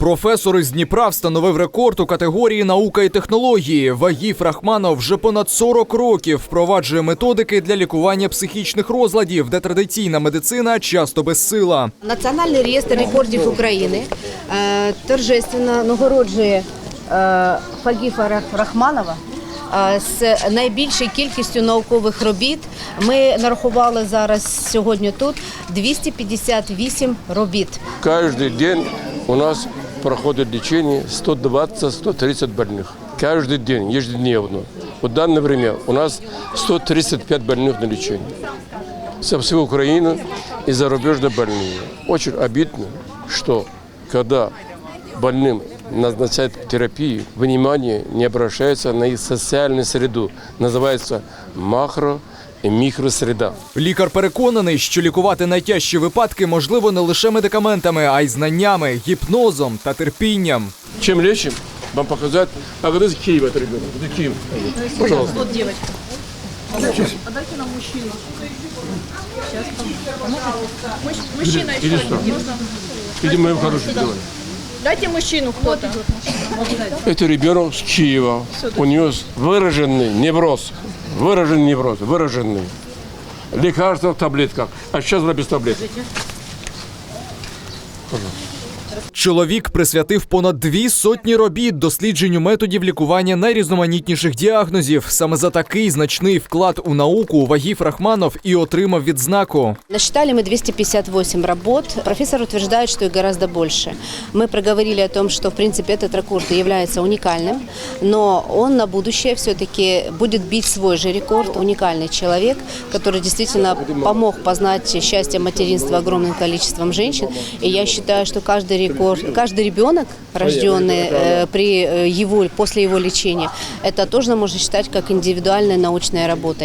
Професор із Дніпра встановив рекорд у категорії наука і технології. Вагів Рахманов вже понад 40 років впроваджує методики для лікування психічних розладів, де традиційна медицина часто безсила. Національний реєстр рекордів України е, торжественно нагороджує е, Фагіфа Рах- Рахманова е, з найбільшою кількістю наукових робіт. Ми нарахували зараз сьогодні тут 258 робіт. Каждый день у нас проходит лечение 120-130 больных. Каждый день, ежедневно. В данное время у нас 135 больных на лечении. Со всей Украины и зарубежные больные. Очень обидно, что когда больным назначают терапию, внимание не обращается на их социальную среду. Называется макро- и микросреда. Лікар переконаний, що лікувати найтяжчі випадки можливо не лише медикаментами, а й знаннями, гіпнозом та терпінням. Чем лечим? Вам показать. А когда из Киева это ребенок? Это Киев. Пожалуйста. Вот девочка. Подайте, нам мужчину. Сейчас. Мужчина еще сюда. нужно. Иди, моим делаем. Дайте мужчину кто-то. Это ребенок с Киева. У него выраженный невроз. Выраженный невроз. Выраженный. Лекарства в таблетках. А сейчас без таблеток. Чоловік присвятив понад дві сотні робіт дослідженню методів лікування найрізноманітніших діагнозів. Саме за такий значний вклад у науку Вагів Рахманов і отримав відзнаку. Насчитали мы 258 работ. Профессор утверждает, что их гораздо больше. Мы проговорили о том, что в принципе этот рекорд является уникальным, но он на будущее все-таки будет бить свой же рекорд. Уникальный человек, который действительно помог познать счастье материнства огромным количеством женщин. И я считаю, что каждый рекорд, каждый ребенок, рожденный э, при э, его, после его лечения, это тоже можно считать как индивидуальной научной работой.